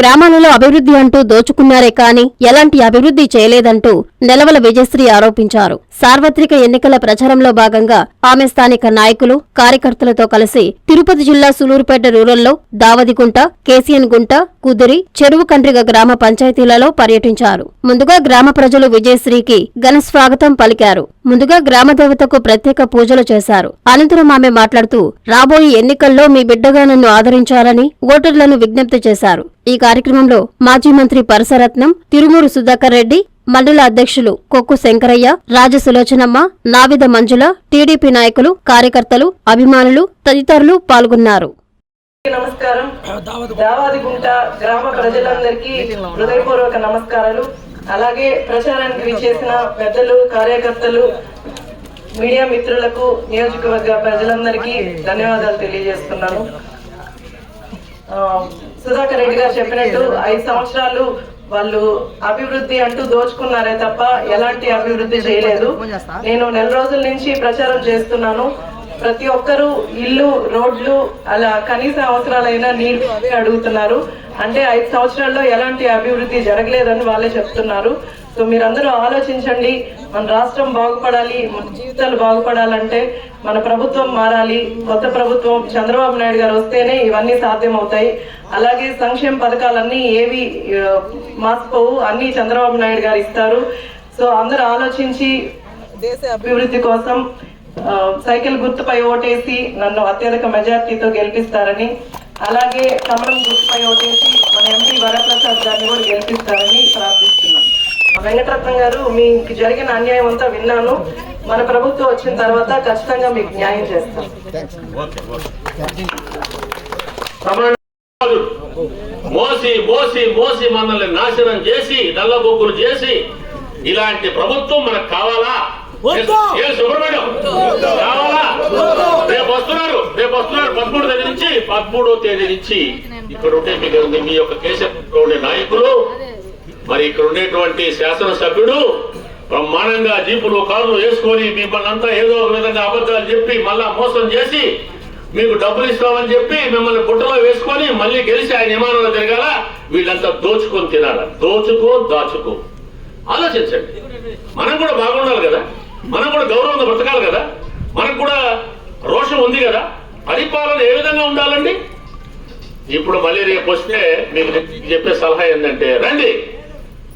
గ్రామాలలో అభివృద్ధి అంటూ దోచుకున్నారే కాని ఎలాంటి అభివృద్ధి చేయలేదంటూ నెలవల విజయశ్రీ ఆరోపించారు. సార్వత్రిక ఎన్నికల ప్రచారంలో భాగంగా ఆమె స్థానిక నాయకులు కార్యకర్తలతో కలిసి తిరుపతి జిల్లా సులూరుపేట రూరల్లో దావదిగుంట కేసీఎన్ గుంట కుదిరి చెరువు కండ్రిగ గ్రామ పంచాయతీలలో పర్యటించారు. ముందుగా గ్రామ ప్రజలు విజయశ్రీకి ఘన స్వాగతం పలికారు. ముందుగా గ్రామ దేవతకు ప్రత్యేక పూజలు చేశారు. అనంతరం ఆమె మాట్లాడుతూ రాబోయే ఎన్నికల్లో మీ బిడ్డగా నన్ను ఆదరించాలని ఓటర్లను విజ్ఞప్తి చేశారు. ఈ కార్యక్రమంలో మాజీ మంత్రి పరసరత్నం తిరుమూరు సుధాకర్ రెడ్డి మండల అధ్యక్షులు కొక్కు శంకరయ్య రాజసులోచనమ్మ నావిద మంజుల టీడీపీ నాయకులు కార్యకర్తలు అభిమానులు తదితరులు పాల్గొన్నారు. నమస్కారం. దావాదిగుంట గ్రామ ప్రజలందరికీ హృదయపూర్వక నమస్కారాలు. అలాగే ప్రచారానికి విచ్చేసిన పెద్దలు కార్యకర్తలు మీడియా మిత్రులకు నియోజకవర్గ ప్రజలందరికీ ధన్యవాదాలు తెలియజేస్తున్నాను. సుధాకర్ రెడ్డి గారు చెప్పినట్టు ఐదు సంవత్సరాలు వాళ్ళు అభివృద్ధి అంటూ దోచుకున్నారే తప్ప ఎలాంటి అభివృద్ధి చేయలేదు. నేను నెల రోజుల నుంచి ప్రచారం చేస్తున్నాను. ప్రతి ఒక్కరూ ఇల్లు రోడ్లు అలా కనీస అవసరాలైన నీళ్ళు అడుగుతున్నారు. అంటే ఐదు సంవత్సరాల్లో ఎలాంటి అభివృద్ధి జరగలేదని వాళ్ళే చెప్తున్నారు. సో మీరందరూ ఆలోచించండి. మన రాష్ట్రం బాగుపడాలి మన జీవితాలు బాగుపడాలంటే మన ప్రభుత్వం మారాలి. కొత్త ప్రభుత్వం చంద్రబాబు నాయుడు గారు వస్తేనే ఇవన్నీ సాధ్యమవుతాయి. అలాగే సంక్షేమ పథకాలన్నీ ఏవి మాసిపోవు అన్నీ చంద్రబాబు నాయుడు గారు ఇస్తారు. సో అందరూ ఆలోచించి దేశ అభివృద్ధి కోసం సైకిల్ గుర్తుపై ఓటేసి నన్ను అత్యధిక మెజార్టీతో గెలిపిస్తారని అలాగే కమలం గుర్తుపై ఓటేసి మన ఎంపీ వరప్రసాద్ గారిని కూడా గెలిపిస్తారని ప్రార్థిస్తున్నాను. వెంకటరత్నం గారు మీకు జరిగిన అన్యాయం అంతా విన్నాను. మన ప్రభుత్వం వచ్చిన తర్వాత ఖచ్చితంగా మీకు న్యాయం చేస్తాం. మోసి మోసి మోసి మనల్ని నాశనం చేసి నల్లబొగ్గులు చేసి ఇలాంటి ప్రభుత్వం మనకు కావాలా? రేపు వస్తున్నారు రేపు వస్తున్నారు. పదమూడు తేదీ నుంచి పదమూడో తేదీ నుంచి ఇక్కడ ఉండే మీకు మీ యొక్క కేసీఆర్ ఉండే నాయకులు మరి ఇక్కడ ఉండేటువంటి శాసనసభ్యుడు బ్రహ్మాండంగా జీపులు కార్లు వేసుకొని మిమ్మల్ని అంతా ఏదో ఒక విధంగా అబద్ధాలు చెప్పి మళ్ళా మోసం చేసి మీకు డబ్బులు ఇస్తామని చెప్పి మిమ్మల్ని బుట్టలో వేసుకొని మళ్ళీ గెలిచి ఆయన విమానంలో తిరగాల వీళ్ళంతా దోచుకొని తినాల. దోచుకో దాచుకో. ఆలోచించండి. మనం కూడా బాగుండాలి కదా? మనం కూడా గౌరవంగా బ్రతకాలి కదా? మనకు కూడా రోషం ఉంది కదా? పరిపాలన ఏ విధంగా ఉండాలండి? ఇప్పుడు మళ్ళీ రేపు వస్తే మీకు చెప్పే సలహా ఏంటంటే రండి.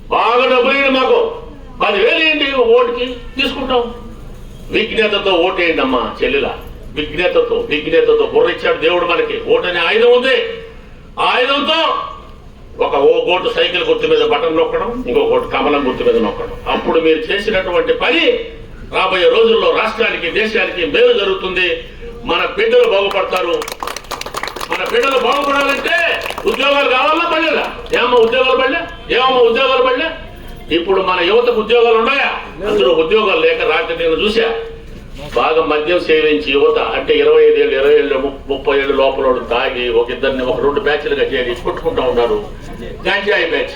బాగా డబ్బులు మాకు. పదివేలు ఏంటి ఓటుకి తీసుకుంటాం. విజ్ఞతతో ఓటేయండి అమ్మా చెల్లెలా. విజ్ఞతతో విజ్ఞతతో బుర్ర ఇచ్చాడు దేవుడు మనకి. ఓటు అనే ఆయుధం ఉంది. ఆయుధంతో ఒక ఓ ఓటు సైకిల్ గుర్తు మీద బటన్ నొక్కడం ఇంకో ఓటు కమలం గుర్తు మీద నొక్కడం. అప్పుడు మీరు చేసినటువంటి పని రాబోయే రోజుల్లో రాష్ట్రానికి దేశానికి మేలు జరుగుతుంది. మన బిడ్డలు బాగుపడతారు. మన బిడ్డలు బాగుపడాలంటే ఉద్యోగాలు కావాలా పడలేదా ఏమో ఉద్యోగాలు పడలే? ఏమో ఉద్యోగాలు పడలే? ఇప్పుడు మన యువతకు ఉద్యోగాలు ఉన్నాయా? అందులో ఉద్యోగాలు లేక రాక నేను చూసా బాగా మద్యం సేవించి యువత అంటే ఇరవై ఐదు ఏళ్ళు ఇరవై ఏళ్ళు ము- ముప్పై ఏళ్ళు లోపల తాగి ఒక ఇద్దరిని ఒక రెండు బ్యాచ్లుగా చేరి కొట్టుకుంటా ఉన్నారు గంజాయి బ్యాచ్.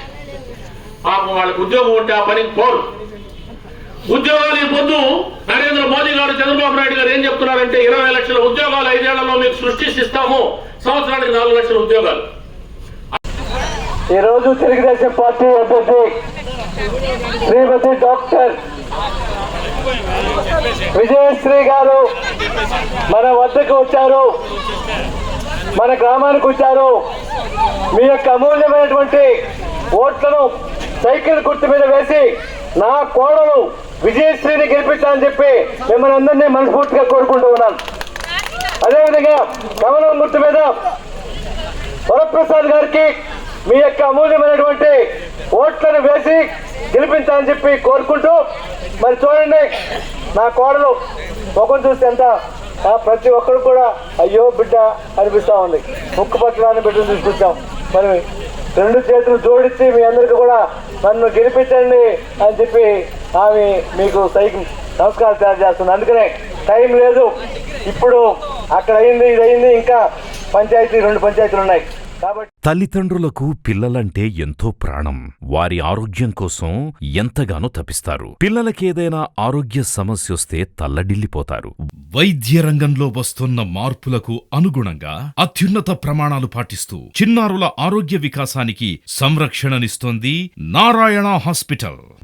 పాపం వాళ్ళకి ఉద్యోగం ఉంటే ఆ పనికి పోరు. ఉద్యోగాలు ఈ పొద్దు నరేంద్ర మోదీ గారు చంద్రబాబు నాయుడు గారు ఏం చెప్తున్నారంటే ఇరవై లక్షల ఉద్యోగాలు ఐదేళ్ళలో మీకు సృష్టిస్తాము. సంవత్సరానికి నాలుగు లక్షల ఉద్యోగాలు. ఈరోజు తెలుగుదేశం పార్టీ అభ్యర్థి శ్రీమతి డాక్టర్ విజయశ్రీ గారు మన వద్దకు వచ్చారు. మన గ్రామానికి వచ్చారు. మీ యొక్క అమూల్యమైనటువంటి ఓట్లను సైకిల్ గుర్తు మీద వేసి నా కోడలు విజయశ్రీని గెలిపించాలని చెప్పి మిమ్మల్ని అందరినీ మనస్ఫూర్తిగా కోరుకుంటూ ఉన్నాను అదేవిధంగా కమలం గుర్తు మీద వరప్రసాద్ గారికి మీ యొక్క అమూల్యమైనటువంటి ఓట్లను వేసి గెలిపించాలని చెప్పి కోరుకుంటూ మరి చూడండి నా కోడలు ముఖం చూస్తే ఎంత ప్రతి ఒక్కరు కూడా అయ్యో బిడ్డ అనిపిస్తూ ఉంది. ముక్కు పట్టడాన్ని బిడ్డను తీసుకొచ్చాం. మరి రెండు చేతులు జోడించి మీ అందరికీ కూడా నన్ను గెలిపించండి అని చెప్పి ఆమె మీకు సైకిల్ నమస్కారం తయారు చేస్తుంది అందుకనే టైం లేదు. ఇప్పుడు అక్కడ అయింది ఇది అయింది ఇంకా పంచాయతీ రెండు పంచాయతీలు ఉన్నాయి. కాబట్టి తల్లిదండ్రులకు పిల్లలంటే ఎంతో ప్రాణం. వారి ఆరోగ్యం కోసం ఎంతగానో తపిస్తారు. పిల్లలకేదైనా ఆరోగ్య సమస్య వస్తే తల్లడిల్లిపోతారు. వైద్య రంగంలో వస్తున్న మార్పులకు అనుగుణంగా అత్యున్నత ప్రమాణాలు పాటిస్తూ చిన్నారుల ఆరోగ్య వికాసానికి సంరక్షణనిస్తోంది నారాయణ హాస్పిటల్.